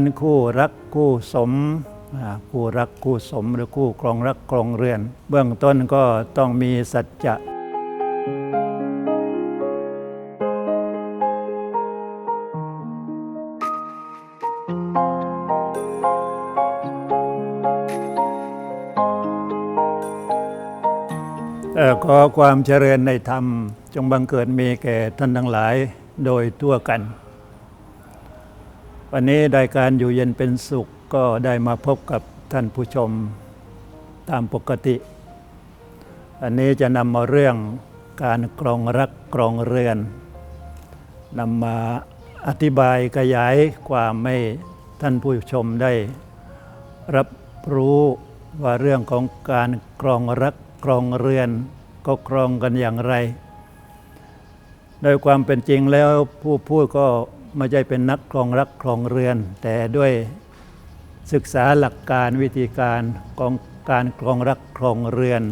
นคู่รักคู่สมคู่รักคู่สมหรือคู่ครองรักครองเรือน เบื้องต้นก็ต้องมีสัจจะขอความเจริญในธรรม จงบังเกิดมีแก่ท่านทั้งหลายโดยทั่วกัน วันนี้รายการอยู่เย็นเป็นสุขก็ได้มาพบกับท่านผู้ชมตามปกติ อันนี้จะนำมาเรื่องการกรองรักกรองเรือนนำมาอธิบายขยายความให้ท่านผู้ชมได้รับรู้ว่าเรื่องของการกรองรักกรองเรือน ก็กรองกันอย่างไร โดยความเป็นจริงแล้วผู้พูดก็ ไม่ใช่เป็นนักครองรักครองเรือน แต่ด้วยศึกษาหลักการวิธีการของการครองรักครองเรือน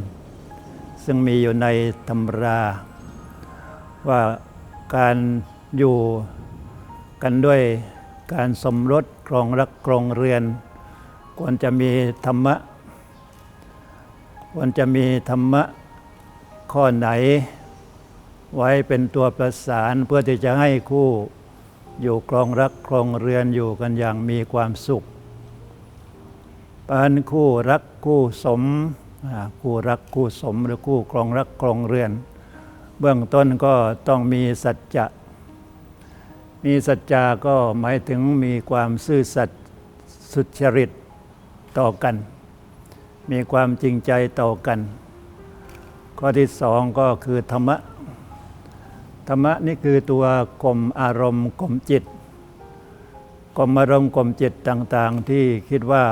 ซึ่งมีอยู่ในตำรา ว่าการอยู่กันด้วยการสมรสครองรักครองเรือน ควรจะมีธรรมะ ควรจะมีธรรมะข้อไหน ไว้เป็นตัวประสานเพื่อที่จะให้คู่ อยู่ครองรักครองเรือนอยู่กันอย่างมีความสุขปานคู่รักคู่สมคู่รักคู่สมหรือคู่ครองรักครองเรือน เบื้องต้นก็ต้องมีสัจจะมีสัจจาก็หมายถึงมีความซื่อสัตย์สุจริตต่อกัน มีความจริงใจต่อกัน ข้อที่สองก็คือธรรมะ ธรรมะนี่คือตัวกลมอารมณ์กลมจิตกลมอารมณ์กลมจิตต่างๆ ที่คิดว่า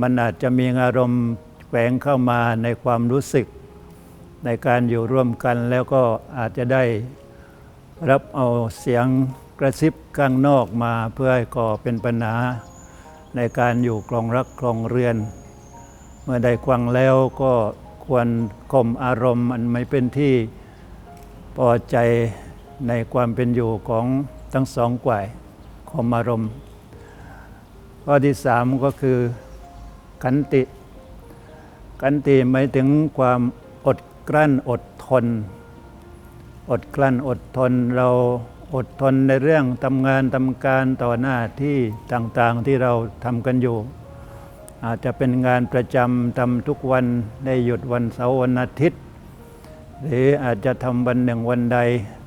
มันอาจจะมีอารมณ์แฝงเข้ามาในความรู้สึก ในการอยู่ร่วมกันแล้วก็อาจจะได้รับเอาเสียงกระซิบข้างนอกมาเพื่อให้ก่อเป็นปัญหาในการอยู่ครองรักครองเรือน เมื่อได้ฟังแล้วก็ควรข่มอารมณ์อันไม่เป็นที่พอใจ ในความเป็นอยู่ของทั้งสองฝ่ายข่มอารมณ์ ข้อที่สามก็คือขันติ ขันติหมายถึงความอดกลั้นอดทน อดกลั้นอดทนเราอดทนในเรื่องทำงานทำการต่อหน้าที่ต่างๆที่เราทำกันอยู่ อาจจะเป็นงานประจำทำทุกวันได้หยุดวันเสาร์วันอาทิตย์ หรืออาจจะทำวันหนึ่งวันใด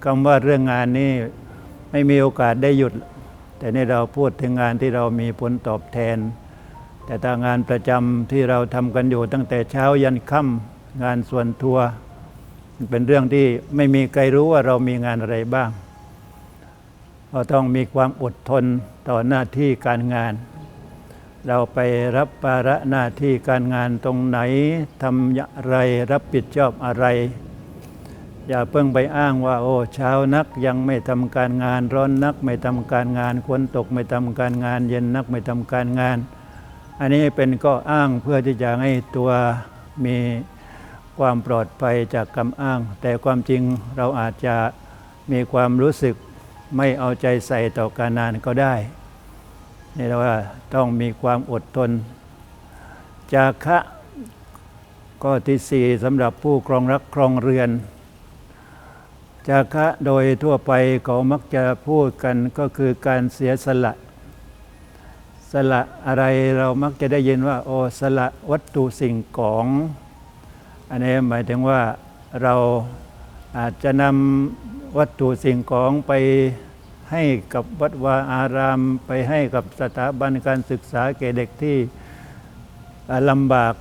คำว่าเรื่องงานนี้ไม่มีโอกาสได้หยุด แต่นี่เราพูดถึงงานที่เรามีผลตอบแทน แต่ถ้างานประจำที่เราทำกันอยู่ตั้งแต่เช้ายันค่ำงานส่วนทัวเป็นเรื่องที่ไม่มีใครรู้ว่าเรามีงานอะไรบ้างเราต้องมีความอดทนต่อหน้าที่การงาน เราไปรับภาระหน้าที่การงานตรงไหนทำอย่างไรรับผิดชอบอะไร อย่าเพิ่งไปอ้างว่า โอ้เช้านักยังไม่ทำการงาน ร้อนนักไม่ทำการงานควรตกไม่ทำการงาน เย็นนักไม่ทำการงาน อันนี้เป็นก็อ้างเพื่อที่จะให้ตัวมีความปลอดภัยจากคำอ้าง แต่ความจริงเราอาจจะมีความรู้สึกไม่เอาใจใส่ต่อการงานก็ได้นี่เราว่าต้องมีความอดทน จาคะข้อที่สี่สำหรับผู้ครองรักครองเรือน จาคะโดยทั่วไปเขามักจะพูดกันก็คือการเสียสละ สละอะไรเรามักจะได้ยินว่าโอ้สละวัตถุสิ่งของอันนี้หมายถึงว่าเราอาจจะนำวัตถุสิ่งของไปให้กับวัดวาอาราม ไปให้กับสถาบันการศึกษาแก่เด็กที่ลำบาก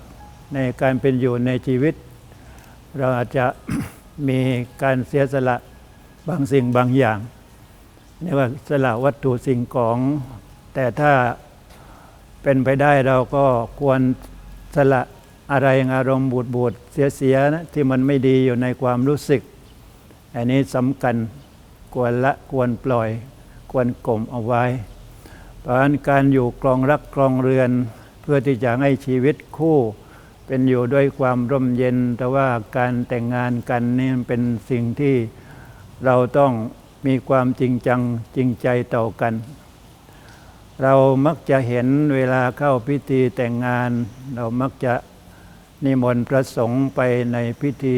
ในการเป็นอยู่ในชีวิต เราอาจจะ มีการเสียสละบางสิ่งบางอย่างเรียกว่าสละวัตถุสิ่งของ แต่ถ้าเป็นไปได้เราก็ควรสละอะไรอารมณ์บูดบูดเสียเสียนะที่มันไม่ดีอยู่ในความรู้สึก อันนี้สำคัญควรละควรปล่อย ควรกลมเอาไว้ เพราะฉะนั้นการอยู่กรองรักกรองเรือน เพื่อที่จะให้ชีวิตคู่ เป็นอยู่ด้วยความร่มเย็น แต่ว่าการแต่งงานกันนี่เป็นสิ่งที่เราต้องมีความจริงจังจริงใจต่อกัน เรามักจะเห็นเวลาเข้าพิธีแต่งงาน เรามักจะนิมนต์พระสงฆ์ไปในพิธี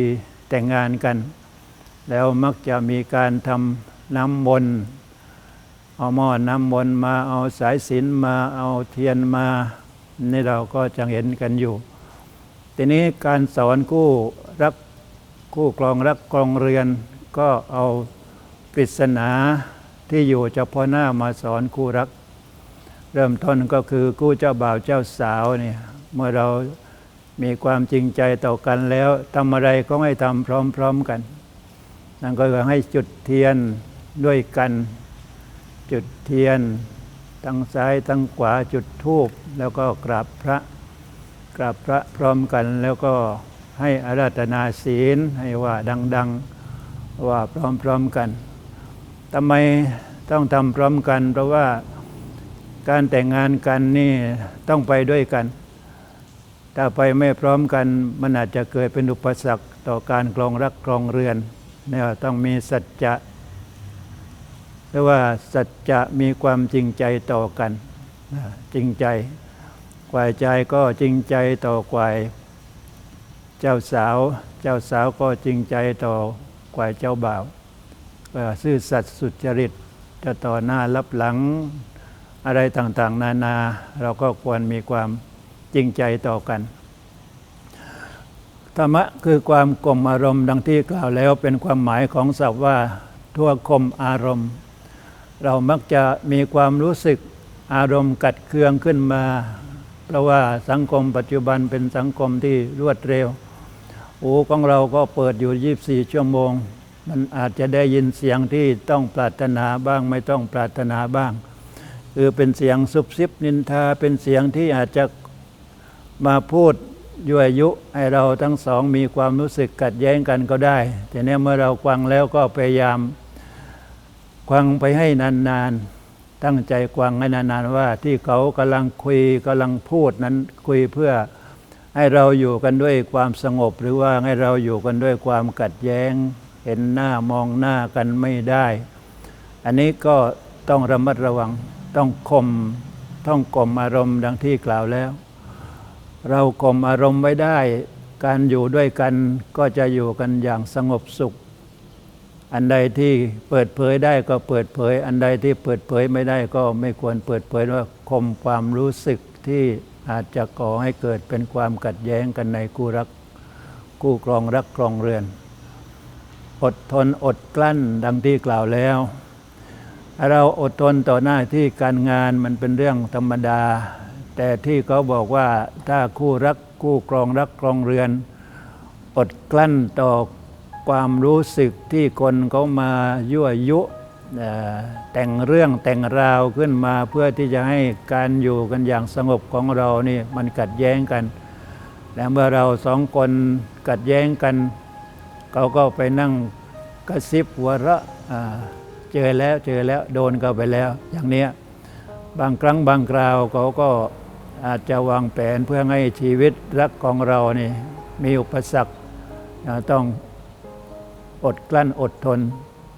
แต่งงานกัน แล้วมักจะมีการทำน้ำมนต์เอาหม้อน้ำมนต์มาเอาสายสิญจนมาเอาเทียนมา นี่เราก็จะเห็นกันอยู่ ทีนี้การสอนคู่รักคู่กรองรักกรองเรือน ก็เอาปริศนาที่อยู่เฉพาะหน้ามาสอนคู่รัก เริ่มต้นก็คือคู่เจ้าบ่าวเจ้าสาวเนี่ยเมื่อเรามีความจริงใจต่อกันแล้วทำอะไรก็ให้ทำพร้อมๆกันนั่นก็คือให้จุดเทียนด้วยกัน จุดเทียนทั้งซ้ายทั้งขวาจุดธูปแล้วก็กราบพระ กราบพระพร้อมกันแล้วก็ให้อาราธนาศีลให้ว่าดัง ๆ ว่าพร้อม ๆ กันทำไมต้องทำพร้อมกัน เพราะว่าการแต่งงานกันนี่ต้องไปด้วยกัน ถ้าไปไม่พร้อมกันมันอาจจะเกิดเป็นอุปสรรคต่อการครองรักครองเรือนเนี่ยต้องมีสัจจะหรือว่าสัจจะมีความจริงใจต่อกันจริงใจ ฝ่ายใจก็จริงใจต่อฝ่ายเจ้าสาว เจ้าสาวก็จริงใจต่อฝ่ายเจ้าบ่าวซื่อสัตย์สุจริตจะต่อหน้ารับหลังอะไรต่างๆ นานา เราก็ควรมีความจริงใจต่อกันธรรมะคือความกลมอารมณ์ดังที่กล่าวแล้วเป็นความหมายของศัพท์ว่าทั่วคมอารมณ์ เรามักจะมีความรู้สึกอารมณ์กัดเคืองขึ้นมา เพราะว่าสังคมปัจจุบันเป็นสังคมที่รวดเร็วหูของเราก็เปิดอยู่ 24 ชั่วโมง มันอาจจะได้ยินเสียงที่ต้องปรารถนาบ้างไม่ต้องปรารถนาบ้าง คือเป็นเสียงซุบซิบนินทาเป็นเสียงที่อาจจะมาพูดยั่วยุให้เราทั้งสองมีความรู้สึกกัดแย้งกันก็ได้แต่เนี้ยเมื่อเราฟังแล้วก็พยายามฟังไปให้นานๆ ตั้งใจฟังให้นานๆว่าที่เขากำลังคุยกำลังพูดนั้นคุยเพื่อให้เราอยู่กันด้วยความสงบ หรือว่าให้เราอยู่กันด้วยความกัดแย้ง เห็นหน้ามองหน้ากันไม่ได้ อันนี้ก็ต้องระมัดระวังต้องคมต้องกลมอารมณ์ดังที่กล่าวแล้ว เรากลมอารมณ์ไว้ได้ การอยู่ด้วยกันก็จะอยู่กันอย่างสงบสุข อันใดที่เปิดเผยได้ก็เปิดเผย อันใดที่เปิดเผยไม่ได้ก็ไม่ควรเปิดเผยว่าคมความรู้สึกที่อาจจะก่อให้เกิดเป็นความขัดแย้งกันในคู่รักคู่ครองรักครองเรือน อดทนอดกลั้นดังที่กล่าวแล้ว เราอดทนต่อหน้าที่การงานมันเป็นเรื่องธรรมดา แต่ที่เขาบอกว่าถ้าคู่รักคู่ครองรักครองเรือน อดกลั้นต่อ ความรู้สึกที่คนเขามายั่วยุแต่งเรื่องแต่งราวขึ้นมาเพื่อที่จะให้การอยู่กันอย่างสงบของเรานี่มันกัดแย้งกัน และเมื่อเราสองคนกัดแย้งกันเขาก็ไปนั่งกระซิบหัวเราะเจอแล้วเจอแล้วโดนเขาไปแล้ว อย่างเนี้ยบางครั้งบางคราวเขาก็อาจจะวางแผนเพื่อให้ชีวิตรักของเรานี่มีอุปสรรคต้อง อดกลั้นอดทน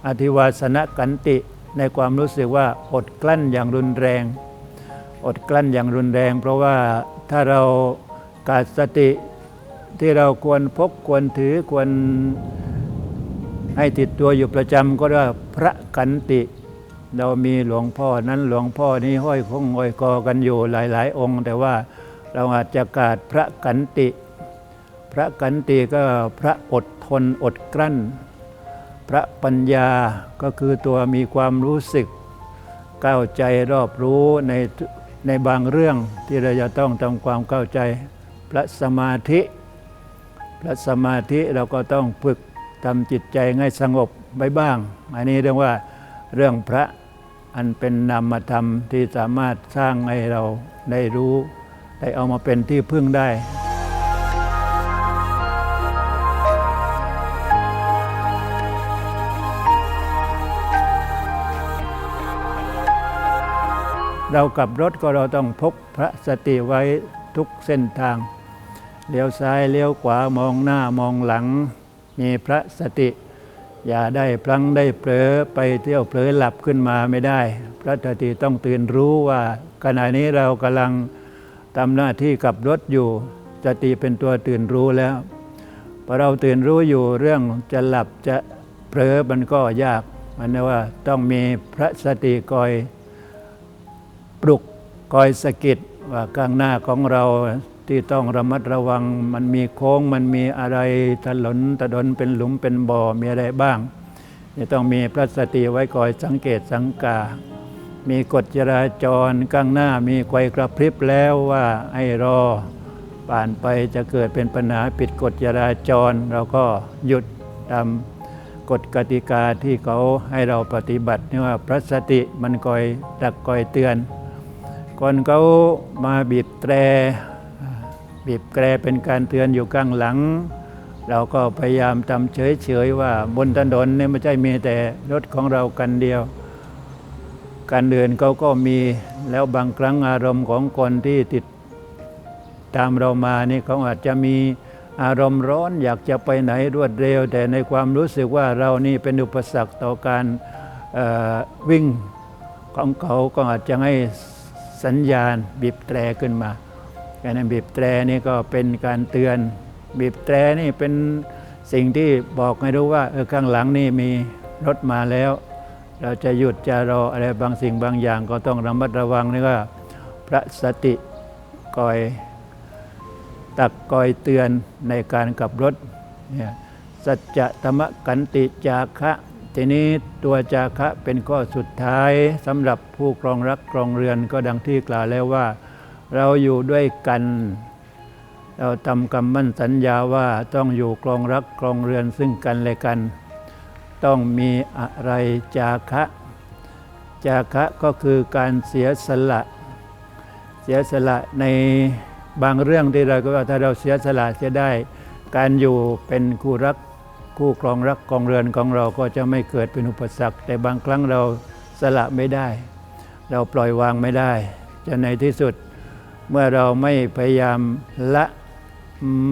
อธิวาสนกันติในความรู้สึกว่าอดกลั้นอย่างรุนแรง อดกลั้นอย่างรุนแรง เพราะว่าถ้าเราขาดสติที่เราควรพกควรถือควรให้ติดตัวอยู่ประจำก็เรียกว่าพระกันติ เรามีหลวงพ่อนั้นหลวงพ่อนี้ห้อยคงห้อยคอกันอยู่หลาย ๆ องค์ แต่ว่าเราอาจจะขาดพระกันติ พระกันติก็พระอดทนอดกลั้น พระปัญญาก็คือตัวมีความรู้สึกเข้าใจรอบรู้ในในบางเรื่องที่เราจะต้องทำความเข้าใจ พระสมาธิ พระสมาธิเราก็ต้องฝึกทำจิตใจให้สงบไว้บ้าง อันนี้เรียกว่าเรื่องพระอันเป็นนามธรรมที่สามารถสร้างให้เราได้รู้ ได้เอามาเป็นที่พึ่งได้ เรากลับรถก็เราต้องพกพระสติไว้ทุกเส้นทาง เลี้ยวซ้ายเลี้ยวขวามองหน้ามองหลัง มีพระสติ อย่าได้พลั้งได้เผลอไปเที่ยวเผลอหลับขึ้นมาไม่ได้ พระสติต้องตื่นรู้ว่าขณะนี้เรากำลังทำหน้าที่กับรถอยู่สติเป็นตัวตื่นรู้แล้วพอเราตื่นรู้อยู่เรื่องจะหลับจะเผลอมันก็ยากมันนะว่าต้องมีพระสติคอย ปลุกคอยสะกิดว่าข้างหน้าของเราที่ต้องระมัดระวังมันมีโค้งมันมีอะไรถลนถดนเป็นหลุมเป็นบ่อมีอะไรบ้างจะต้องมีพระสติไว้คอยสังเกตสังกา มีกฎจราจรข้างหน้ามีไฟกระพริบแล้วว่าให้รอผ่านไปจะเกิดเป็นปัญหาปิดกฎจราจร เราก็หยุดตามกฎกติกาที่เขาให้เราปฏิบัตินี่ว่าพระสติมันคอยดักคอยเตือน คนเขามาบีบแตร บีบแตรเป็นการเตือนอยู่ข้างหลัง เราก็พยายามทำเฉยๆว่าบนถนนเนี่ยไม่ใช่มีแต่รถของเรากันเดียวการเดินเขาก็มีแล้วบางครั้งอารมณ์ของคนที่ติดตามเรามานี่เขาอาจจะมีอารมณ์ร้อนอยากจะไปไหนรวดเร็ว แต่ในความรู้สึกว่าเรานี่เป็นอุปสรรคต่อการวิ่งของเขาก็อาจจะให้ สัญญาณบีบแตรขึ้นมา การบีบแตรนี่ก็เป็นการเตือน บีบแตรนี่เป็นสิ่งที่บอกให้รู้ว่าเออข้างหลังนี่มีรถมาแล้ว เราจะหยุดจะรออะไรบางสิ่งบางอย่างก็ต้องระมัดระวังนี่ว่าพระสติคอยตักคอยเตือนในการขับรถเนี่ยสัจธรรมกันติจาคะ ทีนี้ตัวจาคะเป็นข้อสุดท้ายสำหรับผู้ครองรักครองเรือนก็ดังที่กล่าวแล้วว่า เราอยู่ด้วยกัน เราทำคำมั่นสัญญาว่าต้องอยู่ครองรักครองเรือนซึ่งกันและกัน ต้องมีอะไรจาคะ จาคะก็คือการเสียสละ เสียสละในบางเรื่องที่เราก็ว่าถ้าเราเสียสละเสียได้ การอยู่เป็นคู่รัก คู่ครองรักครองเรือนของเราก็จะไม่เกิดเป็นอุปสรรค แต่บางครั้งเราสละไม่ได้ เราปล่อยวางไม่ได้ จะในที่สุดเมื่อเราไม่พยายามละ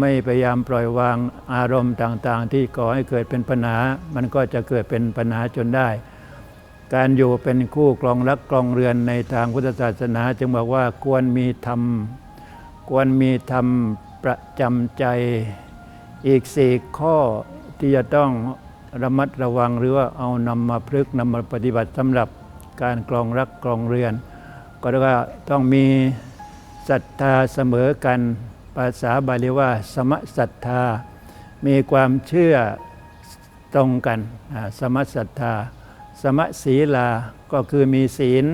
ไม่พยายามปล่อยวางอารมณ์ต่างๆ ที่ก่อให้เกิดเป็นปัญหา มันก็จะเกิดเป็นปัญหาจนได้ การอยู่เป็นคู่ครองรักครองเรือนในทางพุทธศาสนาจึงบอกว่าควรมีธรรม ควรมีธรรมประจำใจอีกสี่ข้อ ที่จะต้องระมัดระวังหรือว่าเอานำมาพฤกนำมาปฏิบัติสำหรับการครองรักครองเรือน ก็เรียกว่าต้องมีศรัทธาเสมอกันภาษาบาลีว่า สมศรัทธา มีความเชื่อตรงกัน สมศรัทธา สมศีลา ก็คือมีศีล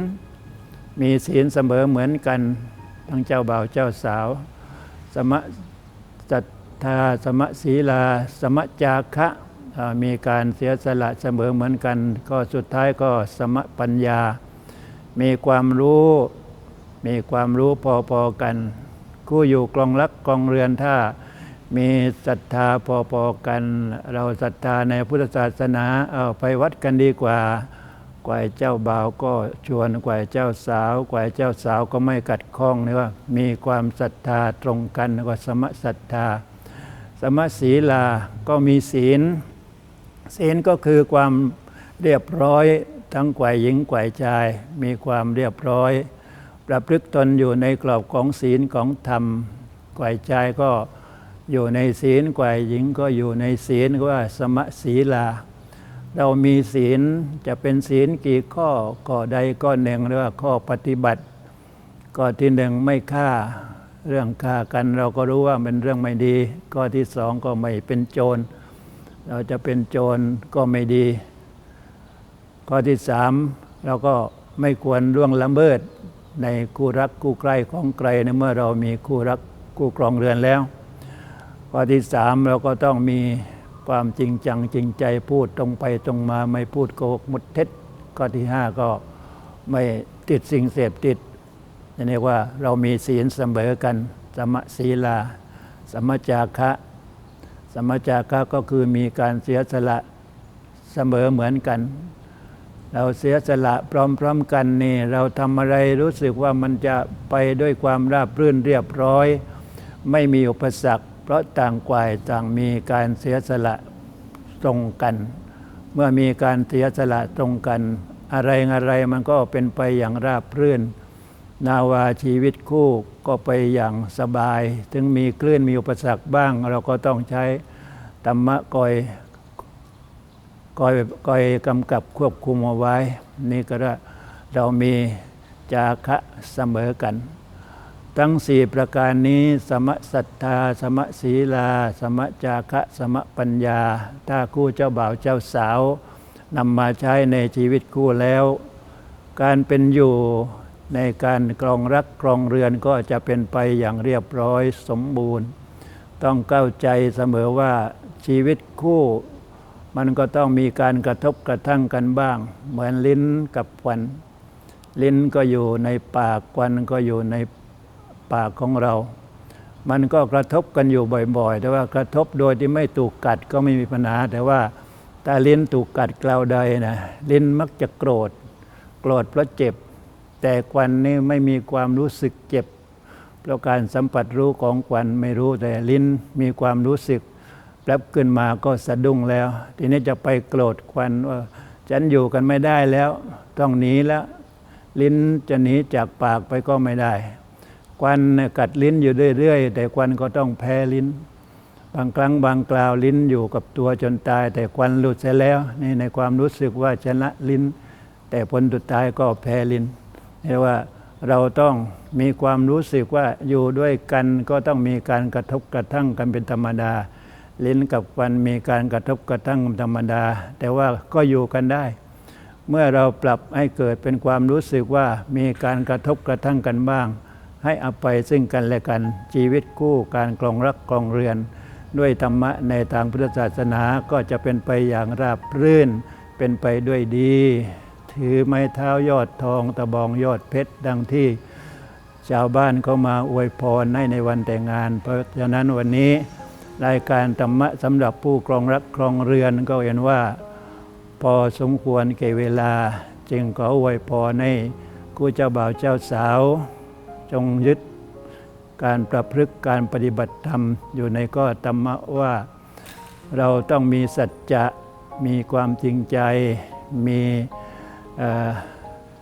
มีศีลเสมอเหมือนกัน ทั้งเจ้าบ่าวเจ้าสาว สมศ ทธาสมศีลา สมจาคะมีการเสียสละเสมอเหมือนกัน ก็สุดท้ายก็สมปัญญา มีความรู้ มีความรู้พอๆกัน คู่อยู่กลองรักกลองเรือนถ้ามีศรัทธาพอๆกัน เราศรัทธาในพุทธศาสนาเอาไปวัดกันดีกว่ากว่าเจ้าบ่าวก็ชวนกว่าเจ้าสาวกว่าเจ้าสาวก็ไม่กัดข้องนี่ว่า มีความศรัทธาตรงกันก็สมศรัทธา สมศีลาก็มีศีล ศีลก็คือความเรียบร้อยทั้งกว่าหญิงกว่าชาย มีความเรียบร้อย ประพฤติตนอยู่ในกรอบของศีลของธรรมกว่าชายก็อยู่ในศีลกว่าหญิงก็อยู่ในศีลว่าสมศีลา เรามีศีลจะเป็นศีลกี่ข้อ ข้อใดก็หนึ่งเรียกว่าข้อปฏิบัติ ข้อที่หนึ่งไม่ฆ่า เรื่องฆ่ากันเราก็รู้ว่าเป็นเรื่องไม่ดี ข้อที่สองก็ไม่เป็นโจร เราจะเป็นโจรก็ไม่ดี ข้อที่สามเราก็ไม่ควรล่วงละเมิดในคู่รักคู่ใกล้ของใครในเมื่อเรามีคู่รักคู่ครองเรือนแล้ว ข้อที่สามเราก็ต้องมีความจริงจังจริงใจพูดตรงไปตรงมาไม่พูดโกหกหมดเท็จ ข้อที่ห้าก็ไม่ติดสิ่งเสพติด เรียกว่าเรามีศีลเสมอกัน สมศีลา สมจาคะ สมจาคะก็คือมีการเสียสละเสมอเหมือนกัน เราเสียสละพร้อมๆกันนี่เราทำอะไรรู้สึกว่ามันจะไปด้วยความราบรื่นเรียบร้อย ไม่มีอุปสรรค เพราะต่างฝ่ายต่างมีการเสียสละตรงกัน เมื่อมีการเสียสละตรงกัน อะไรอะไรมันก็เป็นไปอย่างราบรื่น นาวาชีวิตคู่ก็ไปอย่างสบาย ถึงมีคลื่นมีอุปสรรคบ้าง เราก็ต้องใช้ธรรมะคอยคอยคอยกำกับควบคุมเอาไว้ นี่ก็ว่าเรามีจาคะเสมอกัน ทั้งสี่ประการนี้ สมศรัทธา สมศีลา สมจาคะสมปัญญา ถ้าคู่เจ้าบ่าวเจ้าสาวนำมาใช้ในชีวิตคู่แล้ว การเป็นอยู่ ในการกรองรักกรองเรือนก็จะเป็นไปอย่างเรียบร้อยสมบูรณ์ ต้องเข้าใจเสมอว่าชีวิตคู่ มันก็ต้องมีการกระทบกระทั่งกันบ้าง เหมือนลิ้นกับควัน ลิ้นก็อยู่ในปากควันก็อยู่ในปากของเรา มันก็กระทบกันอยู่บ่อยๆ แต่ว่ากระทบโดยที่ไม่ถูกกัดก็ไม่มีปัญหา แต่ว่าถ้าลิ้นถูกกัดกล่าวใดนะลิ้นมักจะโกรธ โกรธเพราะเจ็บ แต่ควันนี่ไม่มีความรู้สึกเจ็บเพราะการสัมผัสรู้ของควันไม่รู้แต่ลิ้นมีความรู้สึกแป๊บขึ้นมาก็สะดุ้งแล้ว ทีนี้จะไปโกรธควันว่าฉันอยู่กันไม่ได้แล้ว ต้องหนีแล้ว ลิ้นจะหนีจากปากไปก็ไม่ได้ ควันกัดลิ้นอยู่เรื่อยๆ แต่ควันก็ต้องแพ้ลิ้น บางครั้งบางคราวลิ้นอยู่กับตัวจนตาย แต่ควันหลุดเสียแล้ว นี่ในความรู้สึกว่าชนะลิ้น แต่ผลสุดท้ายก็แพ้ลิ้น เรียกว่าเราต้องมีความรู้สึกว่าอยู่ด้วยกันก็ต้องมีการกระทบกระทั่งกันเป็นธรรมดา ลิ้นกับควันมีการกระทบกระทั่งธรรมดา แต่ว่าก็อยู่กันได้ เมื่อเราปรับให้เกิดเป็นความรู้สึกว่ามีการกระทบกระทั่งกันบ้าง ให้อภัยซึ่งกันและกันชีวิตคู่การกลองรักกลองเรือน ด้วยธรรมะในทางพุทธศาสนาก็จะเป็นไปอย่างราบรื่น เป็นไปด้วยดี ถือไม้เท้ายอดทองตะบองยอดเพชรดังที่ชาวบ้านเขามาอวยพรให้ในวันแต่งงาน เพราะฉะนั้นวันนี้รายการธรรมะสำหรับผู้ครองรักครองเรือนก็เห็นว่า พอสมควรแก่เวลา จึงขออวยพรให้คู่เจ้าบ่าวเจ้าสาว จงยึดการประพฤติการปฏิบัติธรรมอยู่ในข้อธรรมะว่าเราต้องมีสัจจะมีความจริงใจมี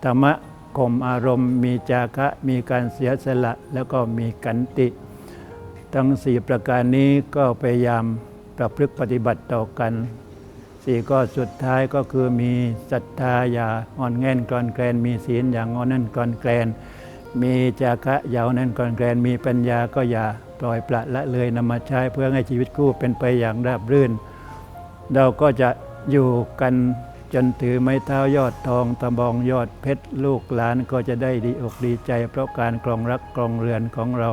ธรรมะข่มอารมณ์มีจาคะมีการเสียสละแล้วก็มีกันติ ทั้งสี่ประการนี้ก็พยายามประพฤติปฏิบัติต่อกันสี่ก็สุดท้ายก็คือมีศรัทธาอย่าอ่อนแง่นกลอนแกลนมีศีลอย่างอ่อนแน่นกลอนแกลนมีจาคะอยาวแน่นกลอนแกลนมีปัญญาก็อย่าปล่อยปละละเลยนำมาใช้เพื่อให้ชีวิตคู่เป็นไปอย่างราบรื่น เราก็จะอยู่กัน จนถือไม้เท้ายอดทองตะบองยอดเพชรลูกหลานก็จะได้ดีอกดีใจ เพราะการครองรักครองเรือนของเรา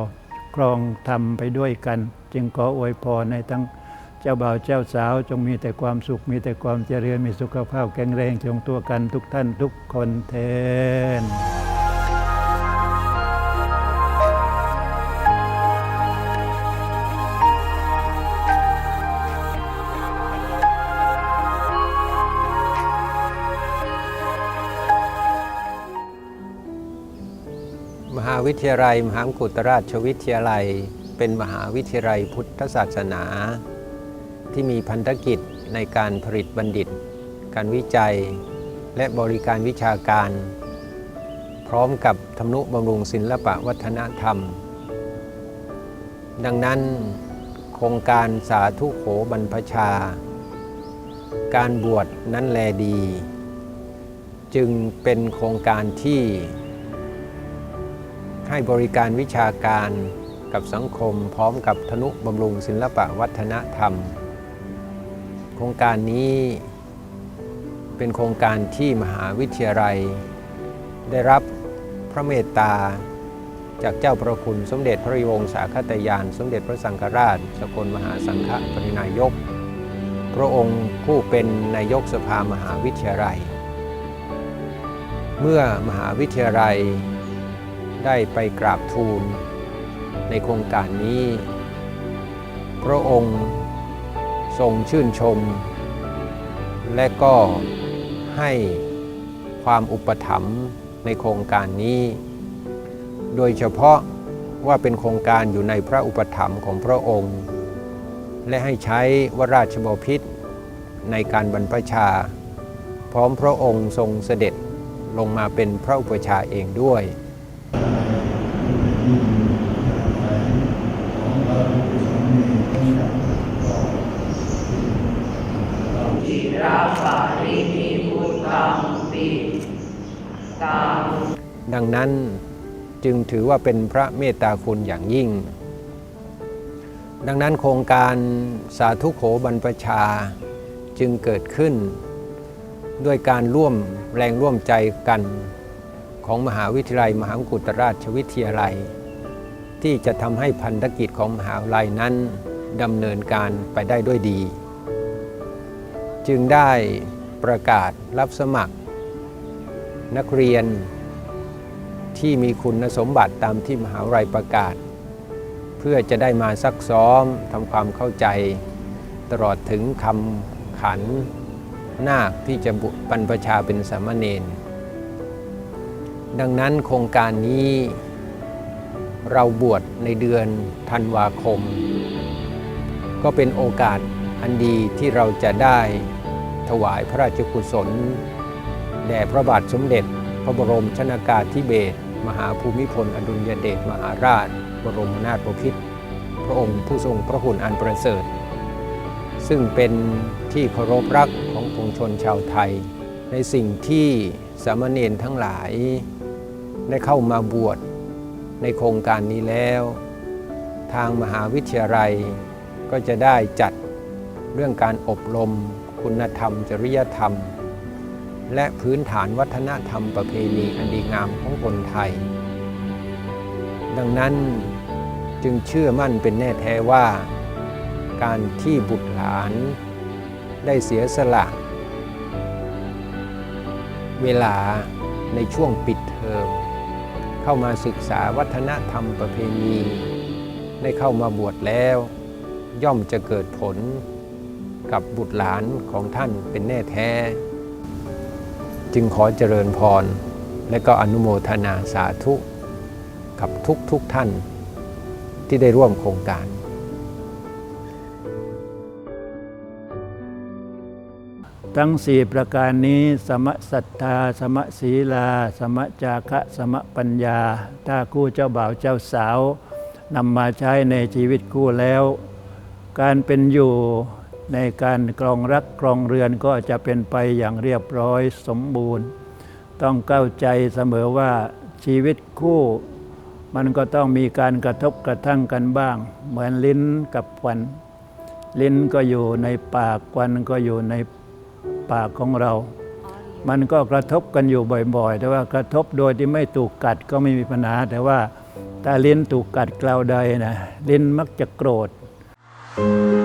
ครองทำไปด้วยกัน จึงขออวยพรในทั้งเจ้าบ่าวเจ้าสาวจงมีแต่ความสุขมีแต่ความเจริญมีสุขภาพแข็งแรงจงตัวกันทุกท่านทุกคนเทน ทยาลัย มหามกุฏราชวิทยาลัย เป็นมหาวิทยาลัยพุทธศาสนา ที่มีพันธกิจในการผลิตบัณฑิต การวิจัย และบริการวิชาการ พร้อมกับทำนุบำรุงศิลปะวัฒนธรรม ดังนั้น โครงการสาธุโขบรรพชา การบวชนั้นแลดี จึงเป็นโครงการที่ ให้บริการวิชาการกับสังคมพร้อมกับธนุบำรุงศิลปะวัฒนธรรม โครงการนี้เป็นโครงการที่มหาวิทยาลัย ได้รับพระเมตตา จากเจ้าประคุณสมเด็จพระริวงศาคตยาน สมเด็จพระสังฆราช สกลมหาสังฆปรินายก พระองค์ผู้เป็นนายกสภามหาวิทยาลัย เมื่อมหาวิทยาลัย ได้ไปกราบทูล ในโครงการนี้ พระองค์ทรงชื่นชม และก็ให้ความอุปถัมภ์ในโครงการนี้ โดยเฉพาะว่าเป็นโครงการอยู่ในพระอุปถัมภ์ของพระองค์ และให้ใช้วราชบพิตรในการบรรพชา พร้อมพระองค์ทรงเสด็จลงมาเป็นพระอุปชาเองด้วย ดังนั้นจึงถือว่าเป็นพระเมตตาคุณอย่างยิ่ง ดังนั้นโครงการสาธุโขบรรพชาจึงเกิดขึ้น ด้วยการร่วมแรงร่วมใจกันของมหาวิทยาลัย มหาวิทยาลัยกุตราชวิทยาลัย ที่จะทำให้พันธกิจของมหาวิทยาลัยนั้นดำเนินการไปได้ด้วยดี จึงได้ประกาศรับสมัคร นักเรียนที่มีคุณสมบัติตามที่มหาวิทยาลัยประกาศ เพื่อจะได้มาซักซ้อมทำความเข้าใจ ตลอดถึงคำขันนาคที่จะบุบรรพชาเป็นสามเณรดังนั้นโครงการนี้เราบวชในเดือนธันวาคม ก็เป็นโอกาสอันดีที่เราจะได้ถวายพระราชกุศล แด่พระบาทสมเด็จ พระบรมชนากาธิเบศรมหาภูมิพล อดุลยเดชมหาราช บรมนาถบพิตรพระองค์ผู้ทรงพระคุณอันประเสริฐ ซึ่งเป็นที่เคารพรักของปวงชนชาวไทย ในสิ่งที่สามเณรทั้งหลาย ได้เข้ามาบวชในโครงการนี้แล้ว ทางมหาวิทยาลัยก็จะได้จัดเรื่องการอบรม คุณธรรม จริยธรรม และพื้นฐานวัฒนธรรมประเพณีอันดีงามของคนไทย ดังนั้นจึงเชื่อมั่นเป็นแน่แท้ว่า การที่บุตรหลานได้เสียสละ เวลาในช่วงปิดเทอมเข้ามาศึกษาวัฒนธรรมประเพณี ได้เข้ามาบวชแล้ว ย่อมจะเกิดผลกับบุตรหลานของท่านเป็นแน่แท้ จึงขอเจริญพร และก็อนุโมทนาสาธุ กับทุกทุกท่านที่ได้ร่วมโครงการ ทั้งสี่ประการนี้สมะศรัทธา สมะศีลา สมะจาคะ สมะปัญญา ถ้าคู่เจ้าบ่าวเจ้าสาวนำมาใช้ในชีวิตคู่แล้ว การเป็นอยู่ ในการกรองรักกรองเรือนก็จะเป็นไปอย่างเรียบร้อยสมบูรณ์ ต้องเข้าใจเสมอว่าชีวิตคู่ มันก็ต้องมีการกระทบกระทั่งกันบ้าง เหมือนลิ้นกับควัน ลิ้นก็อยู่ในปากควันก็อยู่ในปากของเรา มันก็กระทบกันอยู่บ่อยๆ แต่ว่ากระทบโดยที่ไม่ถูกกัดก็ไม่มีปัญหา แต่ว่าถ้าลิ้นถูกกัดกล่าวใดนะลิ้นมักจะโกรธ「